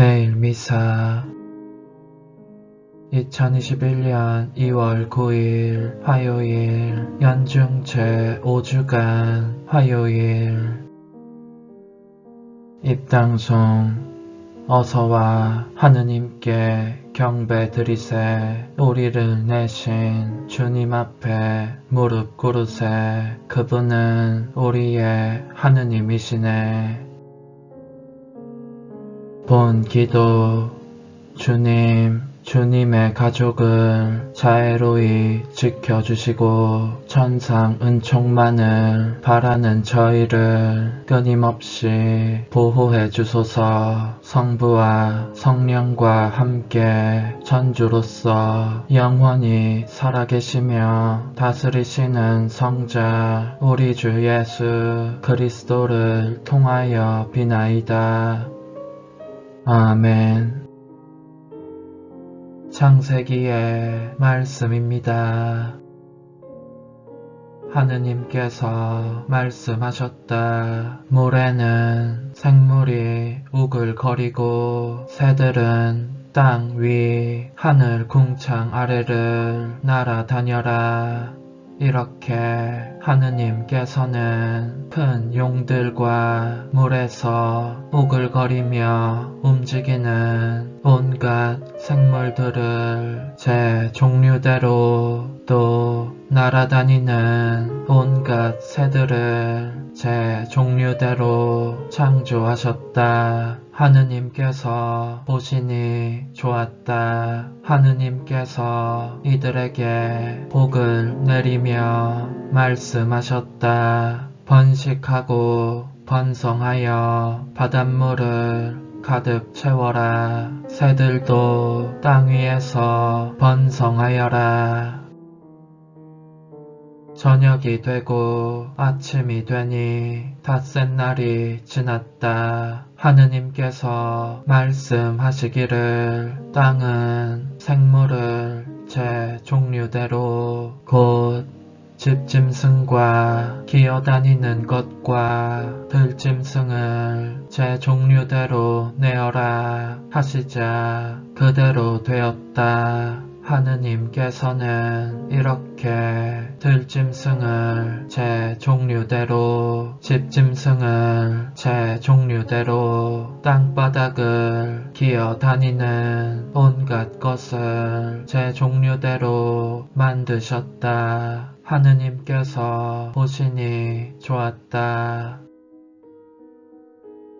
매일 미사. 2021년 2월 9일 화요일 연중 제 5주간 화요일. 입당송 어서와 하느님께 경배 드리세. 우리를 내신 주님 앞에 무릎 꿇으세. 그분은 우리의 하느님이시네 본 기도 주님 주님의 가족을 자애로이 지켜주시고 천상 은총만을 바라는 저희를 끊임없이 보호해 주소서 성부와 성령과 함께 전주로서 영원히 살아계시며 다스리시는 성자 우리 주 예수 그리스도를 통하여 비나이다. 아멘. 창세기의 말씀입니다. 하느님께서 말씀하셨다. 물에는 생물이 우글거리고 새들은 땅 위, 하늘 궁창 아래를 날아다녀라. 이렇게 하느님께서는 큰 용들과 물에서 우글거리며 움직이는 온갖 생물들을 제 종류대로 또 날아다니는 온갖 새들을 제 종류대로 창조하셨다. 하느님께서 보시니 좋았다. 하느님께서 이들에게 복을 내리며 말씀하셨다. 번식하고 번성하여 바닷물을 가득 채워라. 새들도 땅 위에서 번성하여라. 저녁이 되고 아침이 되니 닷새 날이 지났다. 하느님께서 말씀하시기를 땅은 생물을 제 종류대로 곧 집짐승과 기어다니는 것과 들짐승을 제 종류대로 내어라 하시자 그대로 되었다. 하느님께서는 이렇게 들짐승을 제 종류대로 집 짐승을 제 종류대로 땅바닥을 기어 다니는 온갖 것을 제 종류대로 만드셨다. 하느님께서 보시니 좋았다.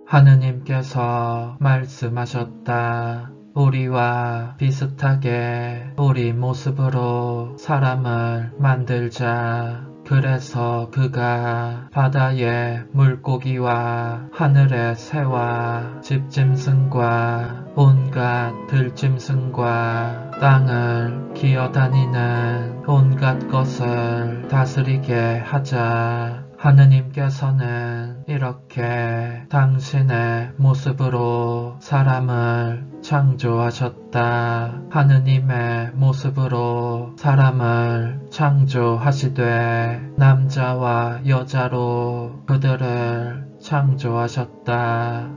하느님께서 말씀하셨다. 우리와 비슷하게 우리 모습으로 사람을 만들자. 그래서 그가 바다의 물고기와 하늘의 새와 집짐승과 온갖 들짐승과 땅을 기어다니는 온갖 것을 다스리게 하자. 하느님께서는 이렇게 당신의 모습으로 사람을 창조하셨다. 하느님의 모습으로 사람을 창조하시되 남자와 여자로 그들을 창조하셨다.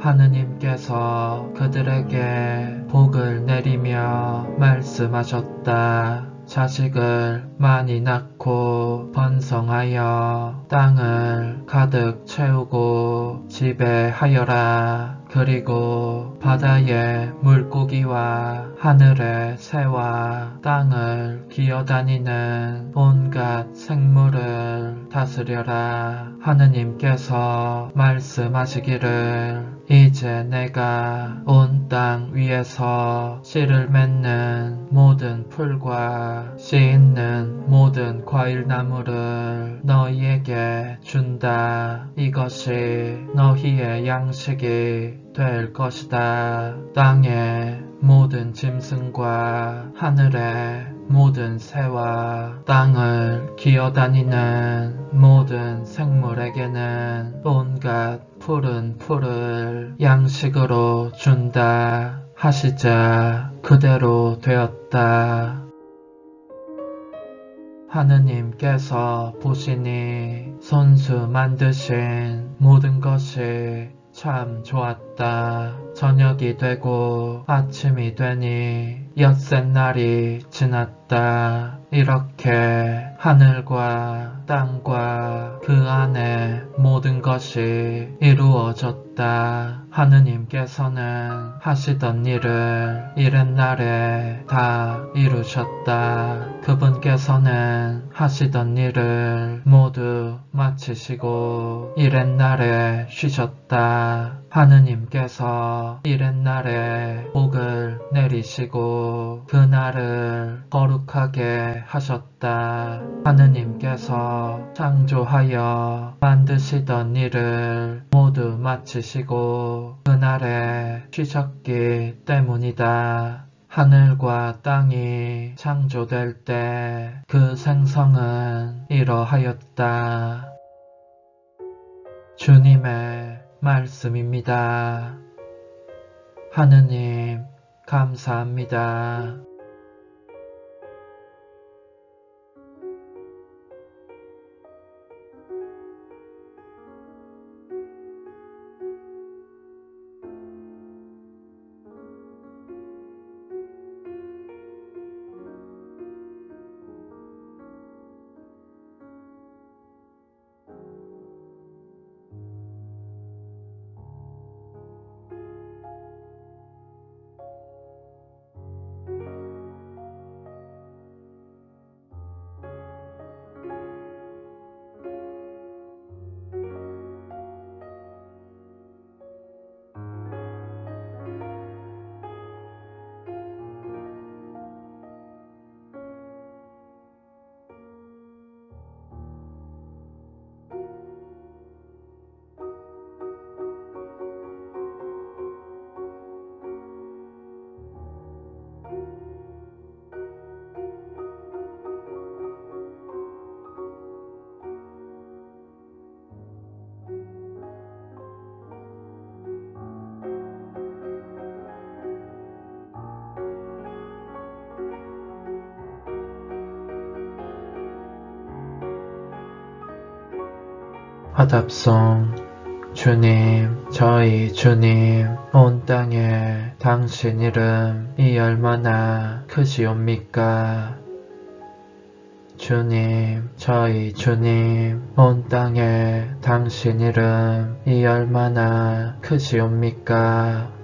하느님께서 그들에게 복을 내리며 말씀하셨다. 자식을 많이 낳고 번성하여 땅을 가득 채우고 지배하여라. 그리고 바다의 물고기와 하늘의 새와 땅을 기어다니는 온갖 생물을 다스려라. 하느님께서 말씀하시기를 이제 내가 온 땅 위에서 씨를 맺는 모든 풀과 씨 있는 모든 과일나무를 너희에게 준다. 이것이 너희의 양식이 될 것이다. 땅의 모든 짐승과 하늘의 모든 새와 땅을 기어다니는 모든 생물에게는 온갖 푸른 풀을 양식으로 준다 하시자 그대로 되었다. 하느님께서 보시니 손수 만드신 모든 것이 참 좋았다. 저녁이 되고 아침이 되니 엿새 날이 지났다. 이렇게 하늘과 땅과 그 안에 모든 것이 이루어졌다. 하느님께서는 하시던 일을 이랜날에 다 이루셨다. 그분께서는 하시던 일을 모두 마치시고 이랜날에 쉬셨다. 하느님께서 이랜날에 복을 내리시고 그날을 거룩하게 하셨다. 하느님께서 창조하여 만드시던 일을 모두 마치시고 그날에 쉬셨기 때문이다. 하늘과 땅이 창조될 때 그 생성은 이러하였다. 주님의 말씀입니다. 하느님, 감사합니다. 화답송 주님, 저희 주님, 온 땅에 당신 이름이 얼마나 크시옵니까? 주님, 저희 주님, 온 땅에 당신 이름이 얼마나 크시옵니까?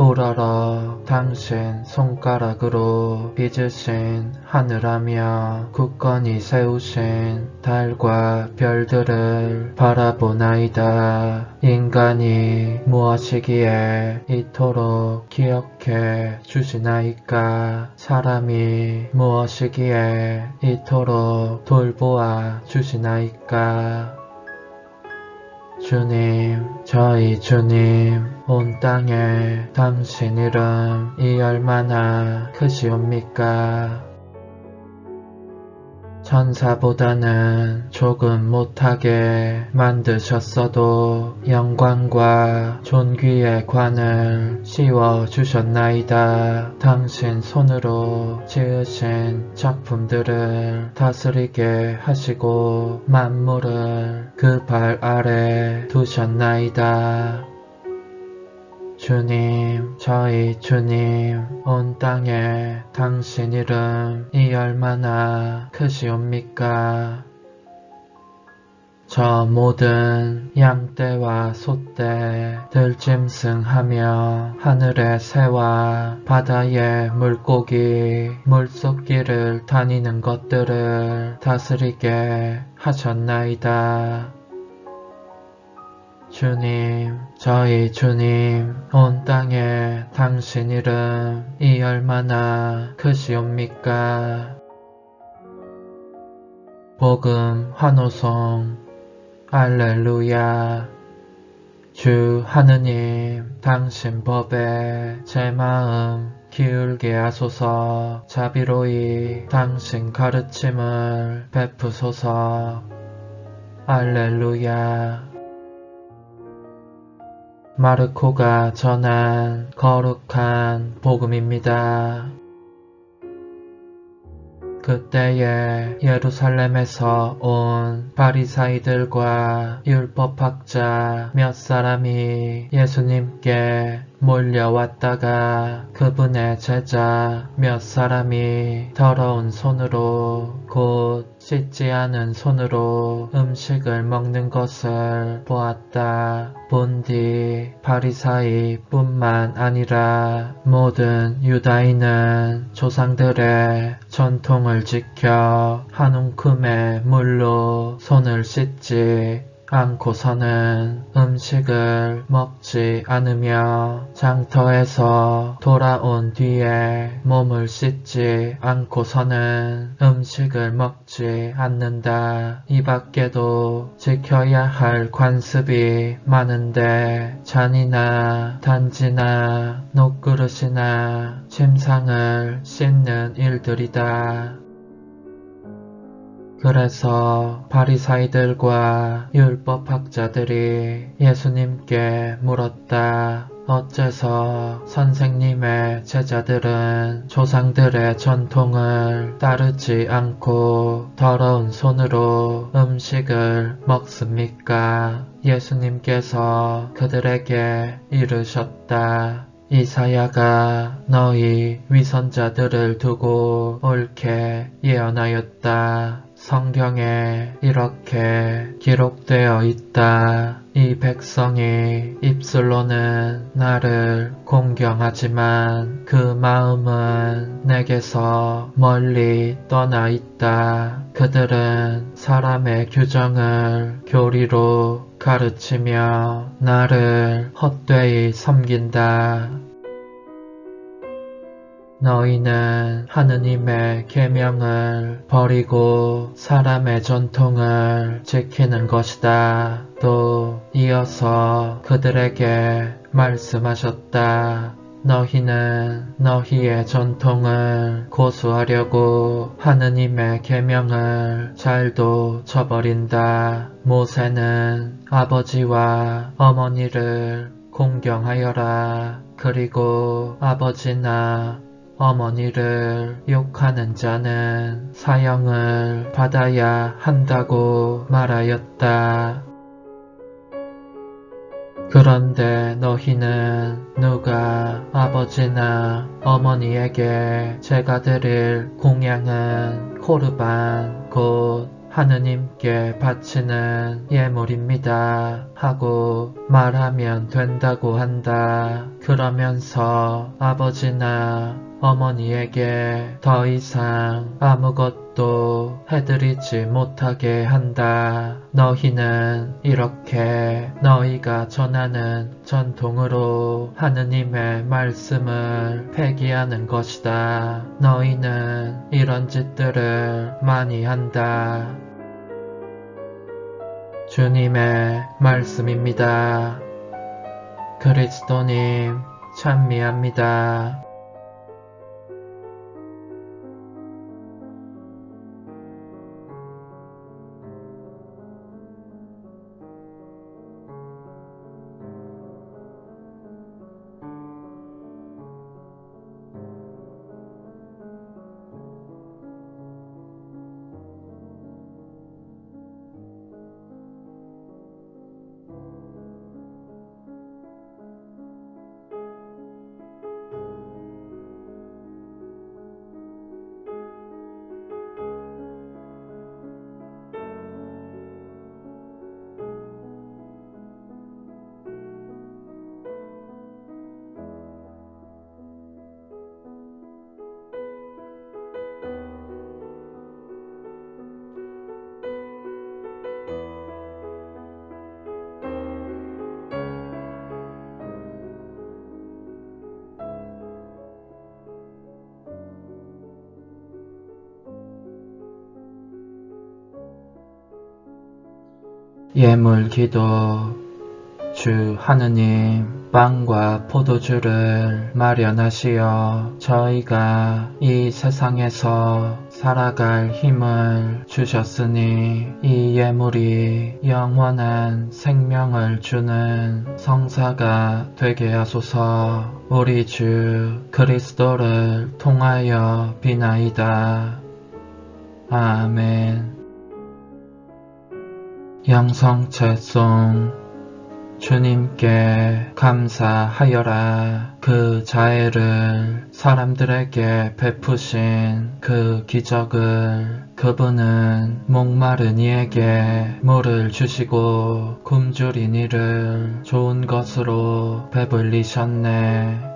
우러러 당신 손가락으로 빚으신 하늘하며 굳건히 세우신 달과 별들을 바라보나이다. 인간이 무엇이기에 이토록 기억해 주시나이까? 사람이 무엇이기에 이토록 돌보아 주시나이까? 주님, 저희 주님, 온 땅에 당신 이름이 얼마나 크시옵니까? 천사보다는 조금 못하게 만드셨어도 영광과 존귀의 관을 씌워 주셨나이다. 당신 손으로 지으신 작품들을 다스리게 하시고 만물을 그 발 아래 두셨나이다. 주님, 저희 주님, 온 땅에 당신 이름이 얼마나 크시옵니까? 저 모든 양떼와 소떼, 들짐승하며 하늘의 새와 바다의 물고기, 물속길을 다니는 것들을 다스리게 하셨나이다. 주님, 저희 주님, 온 땅에 당신 이름이 얼마나 크시옵니까? 복음 환호송 알렐루야. 주 하느님 당신 법에 제 마음 기울게 하소서. 자비로이 당신 가르침을 베푸소서. 알렐루야 마르코가 전한 거룩한 복음입니다. 그때에 예루살렘에서 온 바리사이들과 율법학자 몇 사람이 예수님께 몰려왔다가 그분의 제자 몇 사람이 더러운 손으로 곧 씻지 않은 손으로 음식을 먹는 것을 보았다. 본디 바리사이 뿐만 아니라 모든 유다인은 조상들의 전통을 지켜 한 움큼의 물로 손을 씻지 않고서는 음식을 먹지 않으며 장터에서 돌아온 뒤에 몸을 씻지 않고서는 음식을 먹지 않는다. 이 밖에도 지켜야 할 관습이 많은데 잔이나 단지나 녹그릇이나 침상을 씻는 일들이다. 그래서 바리사이들과 율법학자들이 예수님께 물었다. 어째서 선생님의 제자들은 조상들의 전통을 따르지 않고 더러운 손으로 음식을 먹습니까? 예수님께서 그들에게 이르셨다. 이사야가 너희 위선자들을 두고 옳게 예언하였다. 성경에 이렇게 기록되어 있다. 이 백성이 입술로는 나를 공경하지만 그 마음은 내게서 멀리 떠나 있다. 그들은 사람의 규정을 교리로 가르치며 나를 헛되이 섬긴다. 너희는 하느님의 계명을 버리고 사람의 전통을 지키는 것이다. 또 이어서 그들에게 말씀하셨다. 너희는 너희의 전통을 고수하려고 하느님의 계명을 잘도 쳐버린다. 모세는 아버지와 어머니를 공경하여라. 그리고 아버지나 어머니를 욕하는 자는 사형을 받아야 한다고 말하였다. 그런데 너희는 누가 아버지나 어머니에게 제가 드릴 공양은 코르반 곧 하느님께 바치는 예물입니다. 하고 말하면 된다고 한다. 그러면서 아버지나 어머니에게 더 이상 아무것도 해드리지 못하게 한다. 너희는 이렇게 너희가 전하는 전통으로 하느님의 말씀을 폐기하는 것이다. 너희는 이런 짓들을 많이 한다. 주님의 말씀입니다. 그리스도님 찬미합니다. 예물 기도 주 하느님 빵과 포도주를 마련하시어 저희가 이 세상에서 살아갈 힘을 주셨으니 이 예물이 영원한 생명을 주는 성사가 되게 하소서 우리 주 그리스도를 통하여 비나이다. 아멘. 영성체송 주님께 감사하여라. 그 자애를 사람들에게 베푸신 그 기적을 그분은 목마른 이에게 물을 주시고 굶주린 이를 좋은 것으로 배불리셨네.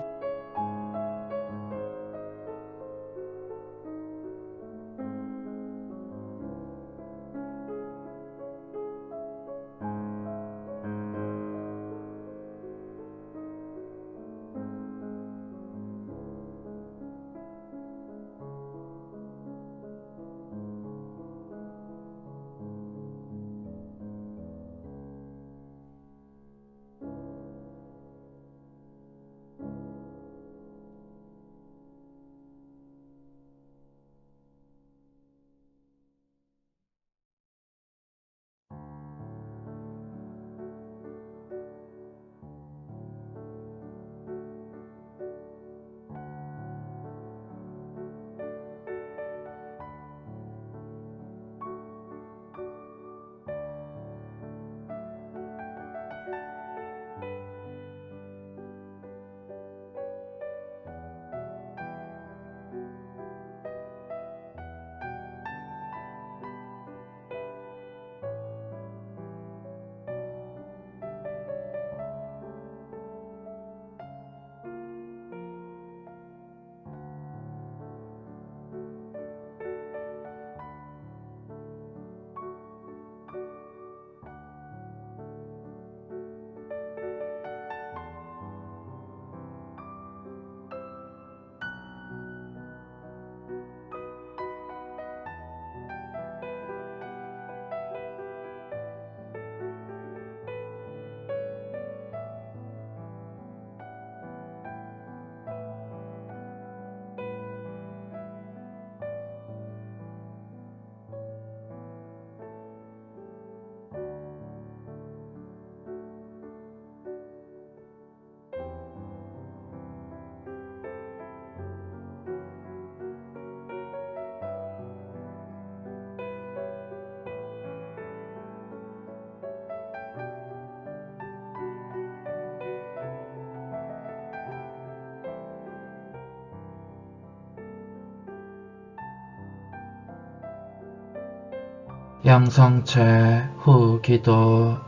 양성체 후 기도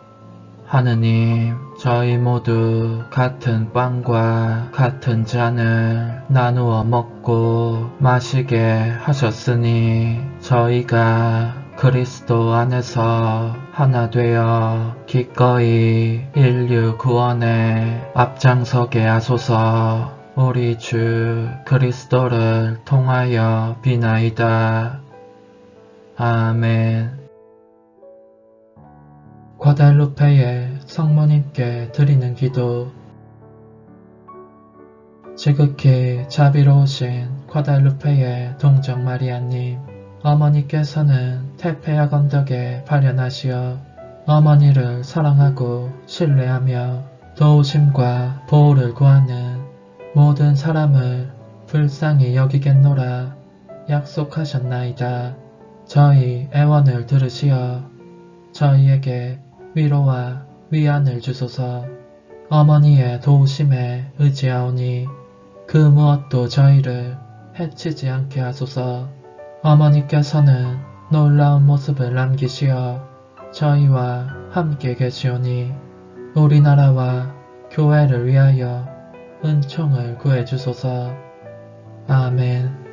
하느님 저희 모두 같은 빵과 같은 잔을 나누어 먹고 마시게 하셨으니 저희가 그리스도 안에서 하나 되어 기꺼이 인류 구원에 앞장서게 하소서 우리 주 그리스도를 통하여 비나이다. 아멘 과달루페의 성모님께 드리는 기도 지극히 자비로우신 과달루페의 동정 마리아님 어머니께서는 태페약 언덕에 발현하시어 어머니를 사랑하고 신뢰하며 도우심과 보호를 구하는 모든 사람을 불쌍히 여기겠노라 약속하셨나이다. 저희 애원을 들으시어 저희에게 위로와 위안을 주소서. 어머니의 도우심에 의지하오니 그 무엇도 저희를 해치지 않게 하소서. 어머니께서는 놀라운 모습을 남기시어 저희와 함께 계시오니 우리나라와 교회를 위하여 은총을 구해주소서. 아멘